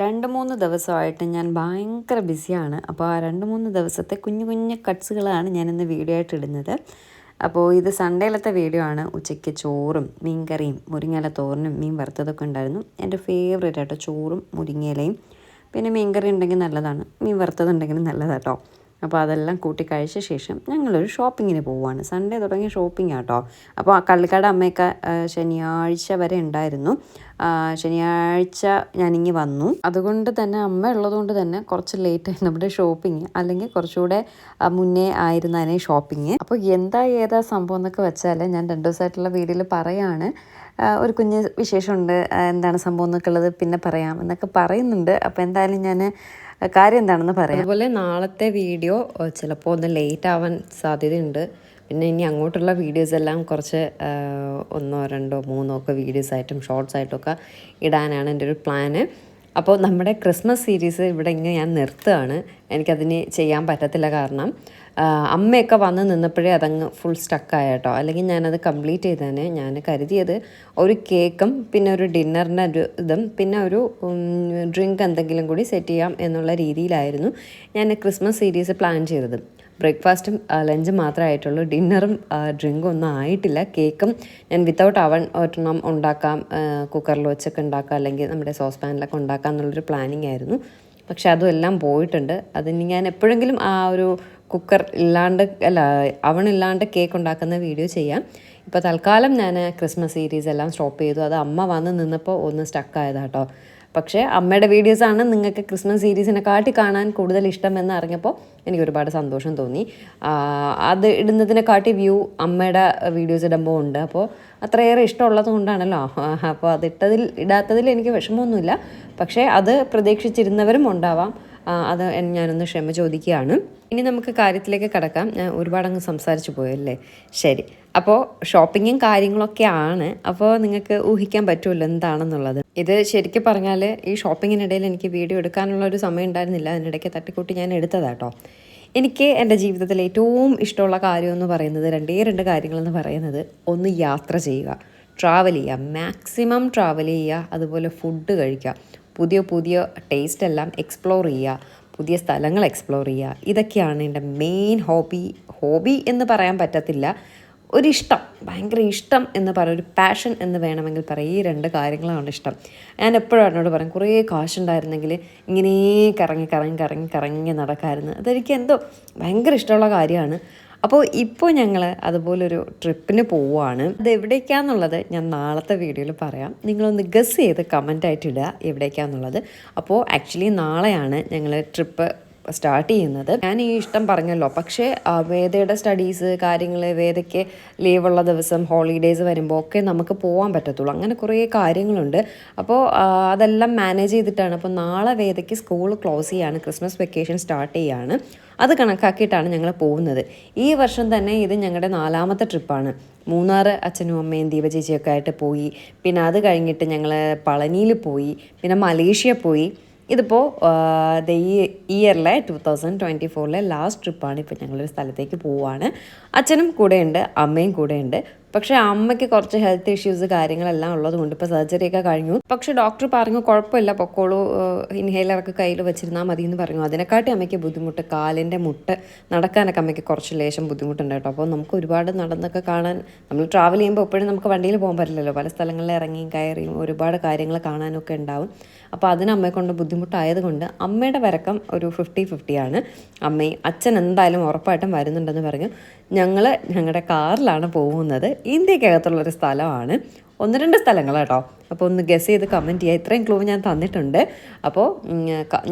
രണ്ട് മൂന്ന് ദിവസമായിട്ട് ഞാൻ ഭയങ്കര ബിസിയാണ്. അപ്പോൾ ആ രണ്ട് മൂന്ന് ദിവസത്തെ കുഞ്ഞു കുഞ്ഞു കട്ട്സുകളാണ് ഇന്ന് വീഡിയോ ആയിട്ട് ഇടുന്നത്. അപ്പോൾ ഇത് സൺഡേയിലത്തെ വീഡിയോ ആണ്. ഉച്ചയ്ക്ക് ചോറും മീൻകറിയും മുരിങ്ങയില തോരനും മീൻ വറുത്തതൊക്കെ ഉണ്ടായിരുന്നു. എന്റെ ഫേവറേറ്റ് ആട്ടോ ചോറും മുരിങ്ങയിലയും. പിന്നെ മീൻകറി ഉണ്ടെങ്കിൽ നല്ലതാണ്. മീൻ വറുത്തതുണ്ടെങ്കിലും നല്ലതാട്ടോ. അപ്പോൾ അതെല്ലാം കൂട്ടി കഴിച്ച ശേഷം ഞങ്ങളൊരു ഷോപ്പിങ്ങിന് പോവുകയാണ്. സൺഡേ തുടങ്ങിയ ഷോപ്പിംഗ് ആട്ടോ അപ്പോൾ ആ കള്ളിക്കാട് അമ്മയൊക്കെ ശനിയാഴ്ച വരെ ഉണ്ടായിരുന്നു. ശനിയാഴ്ച ഞാനിങ്ങി വന്നു. അതുകൊണ്ട് തന്നെ അമ്മ ഉള്ളതുകൊണ്ട് തന്നെ കുറച്ച് ലേറ്റ് ആയി നമ്മുടെ ഷോപ്പിംഗ് അല്ലെങ്കിൽ കുറച്ചുകൂടെ മുന്നേ ആയിരുന്നതിനെ ഷോപ്പിംഗ് അപ്പോൾ എന്താ ഏതാ സംഭവം എന്നൊക്കെ വെച്ചാൽ ഞാൻ രണ്ട് ദിവസമായിട്ടുള്ള വീഡിയോയിൽ പറയാണ്. ഒരു കുഞ്ഞ് വിശേഷമുണ്ട്. എന്താണ് സംഭവം എന്നൊക്കെ ഉള്ളത് പിന്നെ പറയാം എന്നൊക്കെ പറയുന്നുണ്ട്. അപ്പോൾ എന്തായാലും ഞാൻ കാര്യം എന്താണെന്ന് പറയാം. അതുപോലെ നാളത്തെ വീഡിയോ ചിലപ്പോൾ ഒന്ന് ലേറ്റ് ആവാൻ സാധ്യതയുണ്ട്. പിന്നെ ഇനി അങ്ങോട്ടുള്ള വീഡിയോസ് എല്ലാം കുറച്ച് ഒന്നോ രണ്ടോ മൂന്നോ ഒക്കെ വീഡിയോസ് ആയിട്ടും ഷോർട്സ് ആയിട്ടും ഒക്കെ ഇടാനാണ് എന്റെ ഒരു പ്ലാന് അപ്പോൾ നമ്മുടെ ക്രിസ്മസ് സീരീസ് ഇവിടെ ഇങ്ങനെ ഞാൻ നിർത്തുകയാണ്. എനിക്കതിന് ചെയ്യാൻ പറ്റത്തില്ല കാരണം അമ്മയൊക്കെ വന്ന് നിന്നപ്പോഴേ അതങ്ങ് ഫുൾ സ്റ്റക്കായ കേട്ടോ. അല്ലെങ്കിൽ ഞാനത് കംപ്ലീറ്റ് ചെയ്തേനെ ഞാൻ കരുതിയത് ഒരു കേക്കും പിന്നെ ഒരു ഡിന്നറിന്റെ ഒരു ഇതും പിന്നെ ഒരു ഡ്രിങ്ക് എന്തെങ്കിലും കൂടി സെറ്റ് ചെയ്യാം എന്നുള്ള രീതിയിലായിരുന്നു ഞാൻ ക്രിസ്മസ് സീരീസ് പ്ലാൻ ചെയ്തത്. ബ്രേക്ക്ഫാസ്റ്റും ലഞ്ചും മാത്രമേ ആയിട്ടുള്ളൂ. ഡിന്നറും ഡ്രിങ്കും ഒന്നും ആയിട്ടില്ല. കേക്കും. ഞാൻ വിത്തൗട്ട് അവൺ ഒരെണ്ണം ഉണ്ടാക്കാം കുക്കറിൽ വെച്ചൊക്കെ ഉണ്ടാക്കാം അല്ലെങ്കിൽ നമ്മുടെ സോസ് പാനിലൊക്കെ ഉണ്ടാക്കാം എന്നുള്ളൊരു പ്ലാനിങ് ആയിരുന്നു. പക്ഷെ അതും എല്ലാം പോയിട്ടുണ്ട്. അതിന് ഞാൻ എപ്പോഴെങ്കിലും ആ ഒരു കുക്കർ ഇല്ലാണ്ട് അല്ല അവൺ ഇല്ലാണ്ട് കേക്ക് ഉണ്ടാക്കുന്ന വീഡിയോ ചെയ്യാം. ഇപ്പോൾ തൽക്കാലം ഞാൻ ക്രിസ്മസ് സീരീസ് എല്ലാം സ്റ്റോപ്പ് ചെയ്തു. അത് അമ്മ വന്ന് നിന്നപ്പോൾ ഒന്ന് സ്റ്റക്കായതാട്ടോ പക്ഷേ അമ്മയുടെ വീഡിയോസാണ് നിങ്ങൾക്ക് ക്രിസ്മസ് സീരീസിനെ കാട്ടി കാണാൻ കൂടുതൽ ഇഷ്ടം എന്ന് അറിഞ്ഞപ്പോൾ എനിക്ക് ഒരുപാട് സന്തോഷം തോന്നി. അത് ഇടുന്നതിനെ കാട്ടി വ്യൂ അമ്മയുടെ വീഡിയോസ് ഇടുമ്പോൾ ഉണ്ട്. അപ്പോൾ അത്രയേറെ ഇഷ്ടമുള്ളത് കൊണ്ടാണല്ലോ. അപ്പോൾ അതിട്ടതിൽ ഇടാത്തതിൽ എനിക്ക് വിഷമമൊന്നുമില്ല. പക്ഷേ അത് പ്രതീക്ഷിച്ചിരുന്നവരും ഉണ്ടാവാം. അത് ഞാനൊന്ന് ക്ഷമ ചോദിക്കുകയാണ്. ഇനി നമുക്ക് കാര്യത്തിലേക്ക് കടക്കാം. ഞാൻ ഒരുപാട് അങ്ങ് സംസാരിച്ചു പോയല്ലേ? ശരി. അപ്പോൾ ഷോപ്പിങ്ങും കാര്യങ്ങളൊക്കെ ആണ് അപ്പോൾ നിങ്ങൾക്ക് ഊഹിക്കാൻ പറ്റുമല്ലോ എന്താണെന്നുള്ളത്. ഇത് ശരിക്കും പറഞ്ഞാൽ ഈ ഷോപ്പിങ്ങിനിടയിൽ എനിക്ക് വീഡിയോ എടുക്കാനുള്ള ഒരു സമയം ഉണ്ടായിരുന്നില്ല. അതിനിടയ്ക്ക് തട്ടിക്കൂട്ടി ഞാൻ എടുത്തതാട്ടോ എനിക്ക് എന്റെ ജീവിതത്തിൽ ഏറ്റവും ഇഷ്ടമുള്ള കാര്യം എന്ന് പറയുന്നത് രണ്ടേ രണ്ട് കാര്യങ്ങളെന്ന് പറയുന്നത് ഒന്ന് യാത്ര ചെയ്യുക. ട്രാവൽ ചെയ്യുക. മാക്സിമം ട്രാവൽ ചെയ്യുക. അതുപോലെ ഫുഡ് കഴിക്കുക. പുതിയ പുതിയ ടേസ്റ്റ് എല്ലാം എക്സ്പ്ലോർ ചെയ്യുക. പുതിയ സ്ഥലങ്ങൾ എക്സ്പ്ലോർ ചെയ്യുക. ഇതൊക്കെയാണ് എന്റെ മെയിൻ ഹോബി ഹോബി എന്ന് പറയാൻ പറ്റത്തില്ല. ഒരിഷ്ടം. ഭയങ്കര ഇഷ്ടം എന്ന് പറയും ഒരു പാഷൻ എന്ന് വേണമെങ്കിൽ പറയും ഈ രണ്ട് കാര്യങ്ങളാണ് ഇഷ്ടം. ഞാൻ എപ്പോഴും എന്നോട് പറയും കുറേ കാശുണ്ടായിരുന്നെങ്കിൽ ഇങ്ങനെ കറങ്ങി കറങ്ങി കറങ്ങി കറങ്ങി നടക്കാമായിരുന്നു അതെനിക്ക് എന്തോ ഭയങ്കര ഇഷ്ടമുള്ള കാര്യമാണ്. അപ്പോൾ ഇപ്പോൾ ഞങ്ങൾ അതുപോലൊരു ട്രിപ്പിന് പോവുകയാണ്. അത് എവിടേക്കാന്നുള്ളത് ഞാൻ നാളത്തെ വീഡിയോയിൽ പറയാം. നിങ്ങളൊന്ന് ഗസ് ചെയ്ത് കമന്റ് ആയിട്ട് ഇടുക എവിടേക്കാന്നുള്ളത്. അപ്പോൾ ആക്ച്വലി നാളെയാണ് ഞങ്ങൾ ട്രിപ്പ് സ്റ്റാർട്ട് ചെയ്യുന്നത്. ഞാൻ ഈ ഇഷ്ടം പറഞ്ഞല്ലോ. പക്ഷേ വേദയുടെ സ്റ്റഡീസ് കാര്യങ്ങൾ വേദയ്ക്ക് ലീവുള്ള ദിവസം ഹോളിഡേയ്സ് വരുമ്പോൾ ഒക്കെ നമുക്ക് പോകാൻ പറ്റത്തുള്ളൂ. അങ്ങനെ കുറേ കാര്യങ്ങളുണ്ട്. അപ്പോൾ അതെല്ലാം മാനേജ് ചെയ്തിട്ടാണ്. അപ്പോൾ നാളെ വേദയ്ക്ക് സ്കൂൾ ക്ലോസ് ചെയ്യാണ്. ക്രിസ്മസ് വെക്കേഷൻ സ്റ്റാർട്ട് ചെയ്യാണ്. അത് കണക്കാക്കിയിട്ടാണ് ഞങ്ങൾ പോകുന്നത്. ഈ വർഷം തന്നെ ഇത് ഞങ്ങളുടെ നാലാമത്തെ ട്രിപ്പാണ് മൂന്നാർ അച്ഛനും അമ്മയും ദീപചേച്ചിയൊക്കെ ആയിട്ട് പോയി. പിന്നെ അത് കഴിഞ്ഞിട്ട് ഞങ്ങൾ പളനിയിൽ പോയി. പിന്നെ മലേഷ്യ പോയി. ഇതിപ്പോൾ ഈ ഇയറിലെ ടു തൗസൻഡ് ട്വന്റി ഫോറിലെ ലാസ്റ്റ് ട്രിപ്പാണ് ഇപ്പോൾ ഞങ്ങളൊരു സ്ഥലത്തേക്ക് പോവുകയാണ് അച്ഛനും കൂടെയുണ്ട് അമ്മയും കൂടെയുണ്ട്. പക്ഷേ അമ്മയ്ക്ക് കുറച്ച് ഹെൽത്ത് ഇഷ്യൂസ് കാര്യങ്ങളെല്ലാം ഉള്ളത് കൊണ്ട് ഇപ്പോൾ സർജറി ഒക്കെ കഴിഞ്ഞു. പക്ഷെ ഡോക്ടർ പറഞ്ഞു കുഴപ്പമില്ല പൊക്കോളൂ. ഇൻഹേലറൊക്കെ കയ്യിൽ വെച്ചിരുന്നാൽ മതി എന്ന് പറഞ്ഞു. അതിനെക്കാട്ടി അമ്മയ്ക്ക് ബുദ്ധിമുട്ട് കാലിന്റെ മുട്ട് നടക്കാനൊക്കെ അമ്മയ്ക്ക് കുറച്ച് ലേശം ബുദ്ധിമുട്ടുണ്ട് കേട്ടോ. അപ്പോൾ നമുക്ക് ഒരുപാട് നടന്നൊക്കെ കാണാൻ നമ്മൾ ട്രാവൽ ചെയ്യുമ്പോൾ എപ്പോഴും നമുക്ക് വണ്ടിയിൽ പോകാൻ പറ്റില്ലല്ലോ. പല സ്ഥലങ്ങളിൽ ഇറങ്ങിയും കയറിയും ഒരുപാട് കാര്യങ്ങൾ കാണാനൊക്കെ ഉണ്ടാവും. അപ്പോൾ അതിന് അമ്മയെ കൊണ്ട് ബുദ്ധിമുട്ടായതുകൊണ്ട് അമ്മയുടെ വരക്കം ഒരു ഫിഫ്റ്റി ഫിഫ്റ്റിയാണ് അമ്മയും അച്ഛൻ എന്തായാലും ഉറപ്പായിട്ടും വരുന്നുണ്ടെന്ന് പറഞ്ഞു. ഞങ്ങൾ ഞങ്ങളുടെ കാറിലാണ് പോകുന്നത്. ഇന്ത്യക്കകത്തുള്ളൊരു സ്ഥലമാണ്. ഒന്ന് രണ്ട് സ്ഥലങ്ങൾ കേട്ടോ അപ്പോൾ ഒന്ന് ഗസ് ചെയ്ത് കമന്റ് ചെയ്യുക ഇത്രയും ക്ലൂ ഞാൻ തന്നിട്ടുണ്ട്. അപ്പോൾ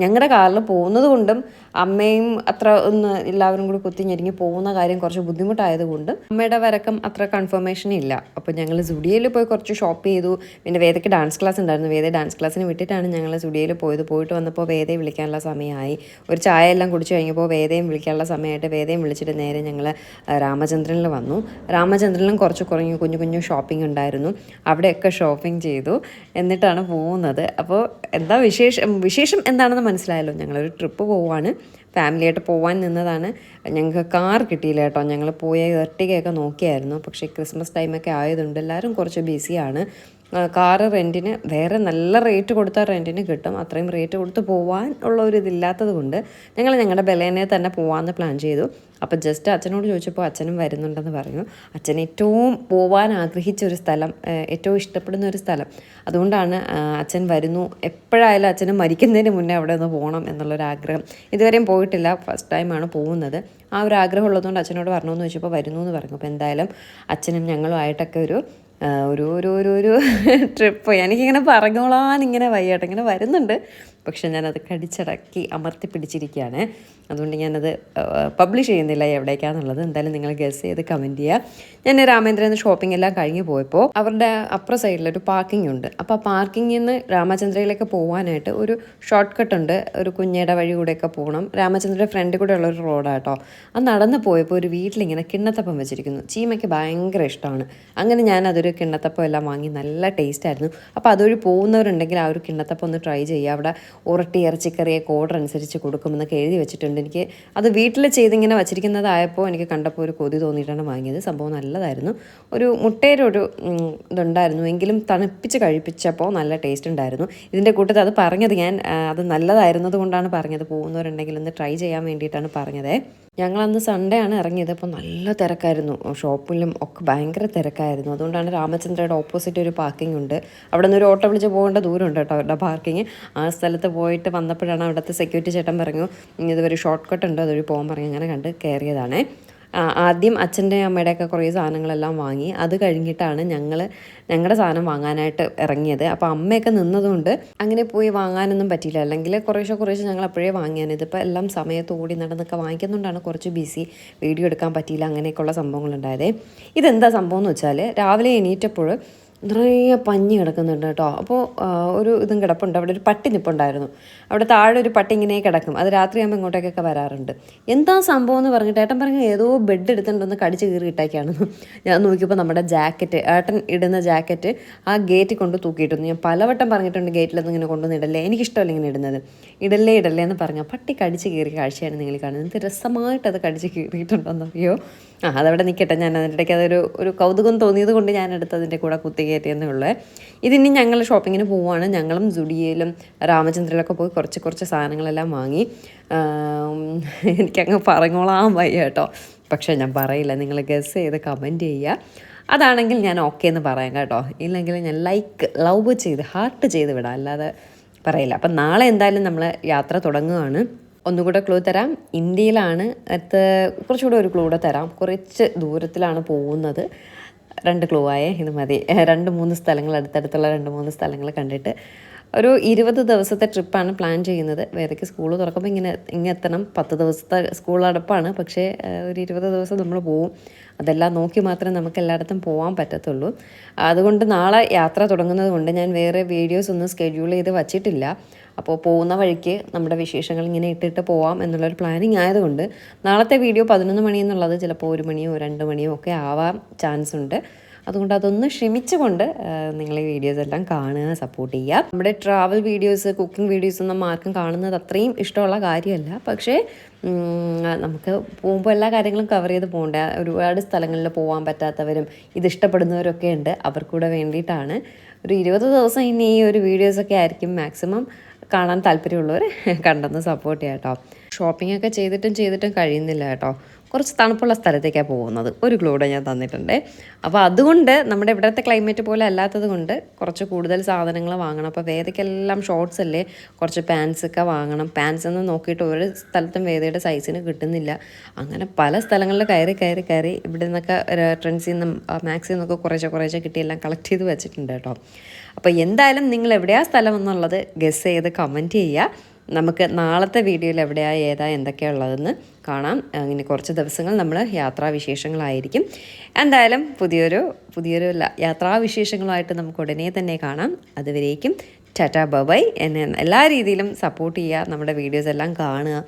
ഞങ്ങളുടെ കാറിൽ പോകുന്നത് കൊണ്ടും അമ്മയും അത്ര ഒന്ന് എല്ലാവരും കൂടി കുത്തിഞ്ഞിരിങ്ങി പോകുന്ന കാര്യം കുറച്ച് ബുദ്ധിമുട്ടായതുകൊണ്ടും അമ്മയുടെ വരക്കം അത്ര കൺഫർമേഷൻ ഇല്ല. അപ്പോൾ ഞങ്ങൾ സുഡിയയിൽ പോയി കുറച്ച് ഷോപ്പ് ചെയ്തു. പിന്നെ വേദയ്ക്ക് ഡാൻസ് ക്ലാസ് ഉണ്ടായിരുന്നു. വേദ ഡാൻസ് ക്ലാസ്സിന് വിട്ടിട്ടാണ് ഞങ്ങൾ സുഡിയയിൽ പോയത്. പോയിട്ട് വന്നപ്പോൾ വേദയെ വിളിക്കാനുള്ള സമയമായി. ഒരു ചായ എല്ലാം കുടിച്ചു കഴിഞ്ഞപ്പോൾ വേദയും വിളിക്കാനുള്ള സമയമായിട്ട് വേദയും വിളിച്ചിട്ട് നേരെ ഞങ്ങൾ രാമചന്ദ്രനിൽ വന്നു. രാമചന്ദ്രനിലും കുറച്ച് കുറഞ്ഞു കുഞ്ഞു കുഞ്ഞു ഷോപ്പിംഗ് ഉണ്ടായിരുന്നു. അവിടെയൊക്കെ ഷോപ്പിംഗ് ചെയ്തു. എന്നിട്ടാണ് പോകുന്നത് അപ്പോൾ എന്താ വിശേഷം വിശേഷം എന്താണെന്ന് മനസ്സിലായല്ലോ. ഞങ്ങളൊരു ട്രിപ്പ് പോവാണ്. ഫാമിലിയായിട്ട് പോകാൻ നിന്നതാണ്. ഞങ്ങൾക്ക് കാർ കിട്ടിയില്ല കേട്ടോ. ഞങ്ങൾ പോയ ഇരട്ടികയൊക്കെ നോക്കിയായിരുന്നു. പക്ഷേ ക്രിസ്മസ് ടൈമൊക്കെ ആയതുകൊണ്ട് എല്ലാവരും കുറച്ച് ബിസിയാണ് കാറ് റെന്റിന് വേറെ നല്ല റേറ്റ് കൊടുത്താൽ റെന്റിന് കിട്ടും. അത്രയും റേറ്റ് കൊടുത്ത് പോകാൻ ഉള്ള ഒരു ഇതില്ലാത്തത് കൊണ്ട് ഞങ്ങൾ ഞങ്ങളുടെ ബലേനെ തന്നെ പോകാമെന്ന് പ്ലാൻ ചെയ്തു. അപ്പോൾ ജസ്റ്റ് അച്ഛനോട് ചോദിച്ചപ്പോൾ അച്ഛനും വരുന്നുണ്ടെന്ന് പറഞ്ഞു. അച്ഛൻ ഏറ്റവും പോകാൻ ആഗ്രഹിച്ച ഒരു സ്ഥലം ഏറ്റവും ഇഷ്ടപ്പെടുന്ന ഒരു സ്ഥലം. അതുകൊണ്ടാണ് അച്ഛൻ വരുന്നു. എപ്പോഴായാലും അച്ഛന് മരിക്കുന്നതിന് മുന്നേ അവിടെ ഒന്ന് പോകണം എന്നുള്ളൊരാഗ്രഹം ഇതുവരെയും പോയിട്ടില്ല. ഫസ്റ്റ് ടൈമാണ് പോകുന്നത്. ആ ഒരു ആഗ്രഹം ഉള്ളതുകൊണ്ട് അച്ഛനോട് പറഞ്ഞു എന്ന് ചോദിച്ചപ്പോൾ വരുന്നു എന്ന് പറഞ്ഞു. അപ്പോൾ എന്തായാലും അച്ഛനും ഞങ്ങളുമായിട്ടൊക്കെ ഒരു ഒരു ഒരു ഒരു ഒരു ട്രിപ്പ് എനിക്കിങ്ങനെ പറഞ്ഞോളാൻ ഇങ്ങനെ വയ്യാട്ടോ. ഇങ്ങനെ വരുന്നുണ്ട്. പക്ഷെ ഞാനത് കടിച്ചടക്കി അമർത്തി പിടിച്ചിരിക്കുകയാണ്. അതുകൊണ്ട് ഞാനത് പബ്ലിഷ് ചെയ്യുന്നില്ല എവിടേക്കാന്നുള്ളത്. എന്തായാലും നിങ്ങൾ ഗസ് ചെയ്ത് കമന്റ് ചെയ്യുക. ഞാൻ രാമേന്ദ്രൻ ഷോപ്പിംഗ് എല്ലാം കഴിഞ്ഞു പോയപ്പോൾ അവരുടെ അപ്പുറ സൈഡിലൊരു പാർക്കിംഗ് ഉണ്ട്. അപ്പോൾ പാർക്കിങ്ങിൽ നിന്ന് രാമചന്ദ്രയിലേക്ക് പോകാനായിട്ട് ഒരു ഷോർട്ട് കട്ട് ഉണ്ട്. ഒരു കുഞ്ഞയുടെ വഴി കൂടെയൊക്കെ പോകണം രാമചന്ദ്രയുടെ ഫ്രണ്ട് കൂടെ ഉള്ള ഒരു റോഡാട്ടോ അത് നടന്ന് പോയപ്പോൾ ഒരു വീട്ടിലിങ്ങനെ കിണ്ണത്തപ്പം വെച്ചിരിക്കുന്നു. ചീമയ്ക്ക് ഭയങ്കര ഇഷ്ടമാണ്. അങ്ങനെ ഞാൻ അതൊരു കിണ്ണത്തപ്പം എല്ലാം വാങ്ങി നല്ല ടേസ്റ്റ് ആയിരുന്നു. അപ്പോൾ അതൊരു പോകുന്നവരുണ്ടെങ്കിൽ ആ ഒരു കിണ്ണത്തപ്പം ഒന്ന് ട്രൈ ചെയ്യുക. അവിടെ ഉരട്ടി ഇറച്ചിക്കറിയൊക്കെ ഓർഡർ അനുസരിച്ച് കൊടുക്കുമെന്നൊക്കെ എഴുതി വെച്ചിട്ടുണ്ട്. എനിക്ക് അത് വീട്ടിൽ ചെയ്തിങ്ങനെ വച്ചിരിക്കുന്നതായപ്പോൾ എനിക്ക് കണ്ടപ്പോൾ ഒരു കൊതി തോന്നിയിട്ടാണ് വാങ്ങിയത്. സംഭവം നല്ലതായിരുന്നു. ഒരു മുട്ടയുടെ ഒരു ഇതുണ്ടായിരുന്നു. എങ്കിലും തണുപ്പിച്ച് കഴിപ്പിച്ചപ്പോൾ നല്ല ടേസ്റ്റ് ഉണ്ടായിരുന്നു. ഇതിന്റെ കൂട്ടത്തിൽ അത് പറഞ്ഞത് ഞാൻ അത് നല്ലതായിരുന്നത് കൊണ്ടാണ് പറഞ്ഞത്. പോകുന്നവരുണ്ടെങ്കിൽ ഒന്ന് ട്രൈ ചെയ്യാൻ വേണ്ടിയിട്ടാണ് പറഞ്ഞത്. ഞങ്ങൾ അന്ന് സൺഡേ ആണ് ഇറങ്ങിയത്. അപ്പോൾ നല്ല തിരക്കായിരുന്നു. ഷോപ്പിലും ഒക്കെ ഭയങ്കര തിരക്കായിരുന്നു. അതുകൊണ്ടാണ് രാമചന്ദ്രയുടെ ഓപ്പോസിറ്റ് ഒരു പാർക്കിംഗ് ഉണ്ട്. അവിടെ നിന്ന് ഒരു ഓട്ടോ വിളിച്ച് പോകേണ്ട ദൂരമുണ്ട് കേട്ടോ അവരുടെ പാർക്കിംഗ് ആ സ്ഥലത്ത് പോയിട്ട് വന്നപ്പോഴാണ് അവിടുത്തെ സെക്യൂരിറ്റി ചേട്ടൻ പറഞ്ഞു "ഇനി ഇതുവരെ ഷോർട്ട് കട്ട് ഉണ്ട്. അതൊരു പോകാൻ പറഞ്ഞു. അങ്ങനെ കണ്ട് കയറിയതാണേ. ആദ്യം അച്ഛന്റെ അമ്മയുടെയൊക്കെ കുറേ സാധനങ്ങളെല്ലാം വാങ്ങി. അത് കഴിഞ്ഞിട്ടാണ് ഞങ്ങൾ ഞങ്ങളുടെ സാധനം വാങ്ങാനായിട്ട് ഇറങ്ങിയത്. അപ്പോൾ അമ്മയൊക്കെ നിന്നതുകൊണ്ട് അങ്ങനെ പോയി വാങ്ങാനൊന്നും പറ്റിയില്ല. അല്ലെങ്കിൽ കുറേശ്ശെ കുറേശ്ശെ ഞങ്ങൾ അപ്പോഴേ വാങ്ങിയാണ് ഇതിപ്പോൾ എല്ലാം സമയത്ത് ഓടി നടന്നൊക്കെ വാങ്ങിക്കുന്നതുകൊണ്ടാണ് കുറച്ച് ബിസി വീഡിയോ എടുക്കാൻ പറ്റിയില്ല അങ്ങനെയൊക്കെയുള്ള സംഭവങ്ങളുണ്ടായത്. ഇതെന്താ സംഭവം എന്ന് വെച്ചാൽ രാവിലെ എണീറ്റപ്പോൾ നിറയെ പഞ്ഞി കിടക്കുന്നുണ്ട് കേട്ടോ. അപ്പോൾ ഒരു ഇതും കിടപ്പുണ്ട്. അവിടെ ഒരു പട്ടി നിപ്പുണ്ടായിരുന്നു. അവിടെ താഴെ ഒരു പട്ടി ഇങ്ങനെ കിടക്കും. അത് രാത്രിയാകുമ്പോൾ ഇങ്ങോട്ടേക്കൊക്കെ വരാറുണ്ട്. എന്താ സംഭവം എന്ന് പറഞ്ഞിട്ട് ഏട്ടൻ പറഞ്ഞു ഏതോ ബെഡ് എടുത്തിട്ടുണ്ടെന്ന് കടിച്ച് കീറി ഇട്ടേക്കാണെന്ന് ഞാൻ നോക്കിയപ്പോൾ നമ്മുടെ ജാക്കറ്റ് ഏട്ടൻ ഇടുന്ന ജാക്കറ്റ് ആ ഗേറ്റിൽ കൊണ്ട് തൂക്കിയിട്ടുണ്ട്. ഞാൻ പലവട്ടം പറഞ്ഞിട്ടുണ്ട് ഗേറ്റിലൊന്നും ഇങ്ങനെ കൊണ്ടുവന്നിടല്ലേ. എനിക്കിഷ്ടമല്ല ഇങ്ങനെ ഇടുന്നത്. ഇടല്ലേ ഇടല്ലേ എന്ന് പറഞ്ഞാൽ പട്ടി കടിച്ച് കയറിയ കാഴ്ചയാണ് നിങ്ങൾ കാണുന്നത്. രസമായിട്ട് അത് കടിച്ച് കീറിയിട്ടുണ്ടെന്നറിയോ? ആ അതവിടെ നിൽക്കട്ടെ. ഞാൻ അതിന്റെ ഇടയ്ക്ക് അതൊരു ഒരു കൗതുകം തോന്നിയത് കൊണ്ട് ഞാൻ എടുത്തതിന്റെ കൂടെ കുത്തി കയറ്റിയെന്നേ ഉള്ളൂ. ഇതിനി ഞങ്ങൾ ഷോപ്പിങ്ങിന് പോവുകയാണ് ഞങ്ങളും ജുഡിയയിലും രാമചന്ദ്രയിലൊക്കെ പോയി കുറച്ച് കുറച്ച് സാധനങ്ങളെല്ലാം വാങ്ങി. എനിക്കങ്ങ് പറഞ്ഞോളാൻ വയ്യ കേട്ടോ. പക്ഷേ ഞാൻ പറയില്ല. നിങ്ങൾ ഗസ് ചെയ്ത് കമന്റ് ചെയ്യുക. അതാണെങ്കിൽ ഞാൻ ഓക്കെ എന്ന് പറയാം കേട്ടോ. ഇല്ലെങ്കിൽ ഞാൻ ലൈക്ക് ലവ് ചെയ്ത് ഹാർട്ട് ചെയ്ത് വിടാം. അല്ലാതെ പറയില്ല. അപ്പം നാളെ എന്തായാലും നമ്മൾ യാത്ര തുടങ്ങുകയാണ് ഒന്നുകൂടെ ക്ലൂ തരാം. ഇന്ത്യയിലാണ് അത് കുറച്ചുകൂടെ ഒരു ക്ലൂ കൂടെ തരാം. കുറച്ച് ദൂരത്തിലാണ് പോകുന്നത്. രണ്ട് ക്ലൂ ആയേ ഇത് മതി. രണ്ട് മൂന്ന് സ്ഥലങ്ങൾ അടുത്തടുത്തുള്ള രണ്ട് മൂന്ന് സ്ഥലങ്ങൾ കണ്ടിട്ട് ഒരു ഇരുപത് ദിവസത്തെ ട്രിപ്പാണ് പ്ലാൻ ചെയ്യുന്നത്. വേദയ്ക്ക് സ്കൂൾ തുറക്കുമ്പോൾ ഇങ്ങനെ ഇങ്ങനെ എത്തണം. പത്ത് ദിവസത്തെ സ്കൂൾ അടപ്പാണ് പക്ഷേ ഒരു ഇരുപത് ദിവസം നമ്മൾ പോവും. അതെല്ലാം നോക്കി മാത്രമേ നമുക്ക് എല്ലായിടത്തും പോകാൻ പറ്റത്തുള്ളൂ. അതുകൊണ്ട് നാളെ യാത്ര തുടങ്ങുന്നത് കൊണ്ട് ഞാൻ വേറെ വീഡിയോസ് ഒന്നും സ്കെഡ്യൂൾ ചെയ്ത് വച്ചിട്ടില്ല. അപ്പോൾ പോകുന്ന വഴിക്ക് നമ്മുടെ വിശേഷങ്ങൾ ഇങ്ങനെ ഇട്ടിട്ട് പോവാം എന്നുള്ളൊരു പ്ലാനിങ് ആയതുകൊണ്ട് നാളത്തെ വീഡിയോ പതിനൊന്ന് മണി എന്നുള്ളത് ചിലപ്പോൾ ഒരു മണിയോ രണ്ട് മണിയോ ഒക്കെ ആവാൻ ചാൻസ് ഉണ്ട്. അതുകൊണ്ട് അതൊന്ന് ക്ഷമിച്ചുകൊണ്ട് നിങ്ങൾ ഈ വീഡിയോസ് എല്ലാം കാണുക സപ്പോർട്ട് ചെയ്യുക. നമ്മുടെ ട്രാവൽ വീഡിയോസ് കുക്കിംഗ് വീഡിയോസ് ഒന്നും ആർക്കും കാണുന്നത് അത്രയും ഇഷ്ടമുള്ള കാര്യമല്ല. പക്ഷേ നമുക്ക് പോകുമ്പോൾ എല്ലാ കാര്യങ്ങളും കവർ ചെയ്ത് പോകേണ്ട ഒരുപാട് സ്ഥലങ്ങളിൽ പോകാൻ പറ്റാത്തവരും ഇത് ഇഷ്ടപ്പെടുന്നവരൊക്കെ ഉണ്ട്. അവർക്കൂടെ വേണ്ടിയിട്ടാണ്. ഒരു ഇരുപത് ദിവസം ഇനി ഈ ഒരു വീഡിയോസൊക്കെ ആയിരിക്കും മാക്സിമം കാണാൻ താല്പര്യമുള്ളവർ കണ്ടെന്ന് സപ്പോർട്ട് ചെയ്യാം കേട്ടോ. ഷോപ്പിംഗ് ഒക്കെ ചെയ്തിട്ടും ചെയ്തിട്ടും കഴിയുന്നില്ല കേട്ടോ. കുറച്ച് തണുപ്പുള്ള സ്ഥലത്തേക്കാണ് പോകുന്നത്. ഒരു ക്ലൂടെ ഞാൻ തന്നിട്ടുണ്ട്. അപ്പോൾ അതുകൊണ്ട് നമ്മുടെ ഇവിടുത്തെ ക്ലൈമറ്റ് പോലെ അല്ലാത്തത് കൊണ്ട് കുറച്ച് കൂടുതൽ സാധനങ്ങൾ വാങ്ങണം. അപ്പോൾ വേദയ്ക്കെല്ലാം ഷോർട്സ് അല്ലേ? കുറച്ച് പാൻസ് ഒക്കെ വാങ്ങണം. പാൻസ് എന്ന് നോക്കിയിട്ട് ഒരു സ്ഥലത്തും വേദയുടെ സൈസിന് കിട്ടുന്നില്ല. അങ്ങനെ പല സ്ഥലങ്ങളിൽ കയറി കയറി കയറി ഇവിടെ നിന്നൊക്കെ ട്രെൻഡ്സിൽ നിന്നും മാക്സിൽ നിന്നൊക്കെ കുറേശ്ശെ കുറേശ്ശെ കിട്ടിയെല്ലാം കളക്ട് ചെയ്ത് വെച്ചിട്ടുണ്ട് കേട്ടോ. അപ്പോൾ എന്തായാലും നിങ്ങൾ എവിടെയാ സ്ഥലം എന്നുള്ളത് ഗസ് ചെയ്ത് കമന്റ് ചെയ്യുക. നമുക്ക് നാളത്തെ വീഡിയോയിൽ എവിടെയാ ഏതാ എന്തൊക്കെയാണ് ഉള്ളതെന്ന് കാണാം. അങ്ങനെ കുറച്ച് ദിവസങ്ങൾ നമ്മൾ യാത്രാവിശേഷങ്ങളായിരിക്കും. എന്തായാലും പുതിയൊരു പുതിയൊരു യാത്രാ യാത്രാവിശേഷങ്ങളുമായിട്ട് നമുക്ക് ഉടനെ തന്നെ കാണാം. അതുവരേക്കും ടാറ്റ ബബൈ എന്നെ എല്ലാ രീതിയിലും സപ്പോർട്ട് ചെയ്യുക നമ്മുടെ വീഡിയോസ് എല്ലാം കാണുക.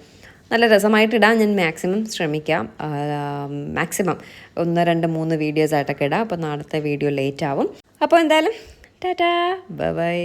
നല്ല രസമായിട്ട് ഇടാൻ ഞാൻ മാക്സിമം ശ്രമിക്കാം. മാക്സിമം ഒന്ന് രണ്ട് മൂന്ന് വീഡിയോസ് ആയിട്ടൊക്കെ ഇടാം. അപ്പോൾ നാളത്തെ വീഡിയോ ലേറ്റ് ആവും. അപ്പോൾ എന്തായാലും ടാറ്റാ ബൈ.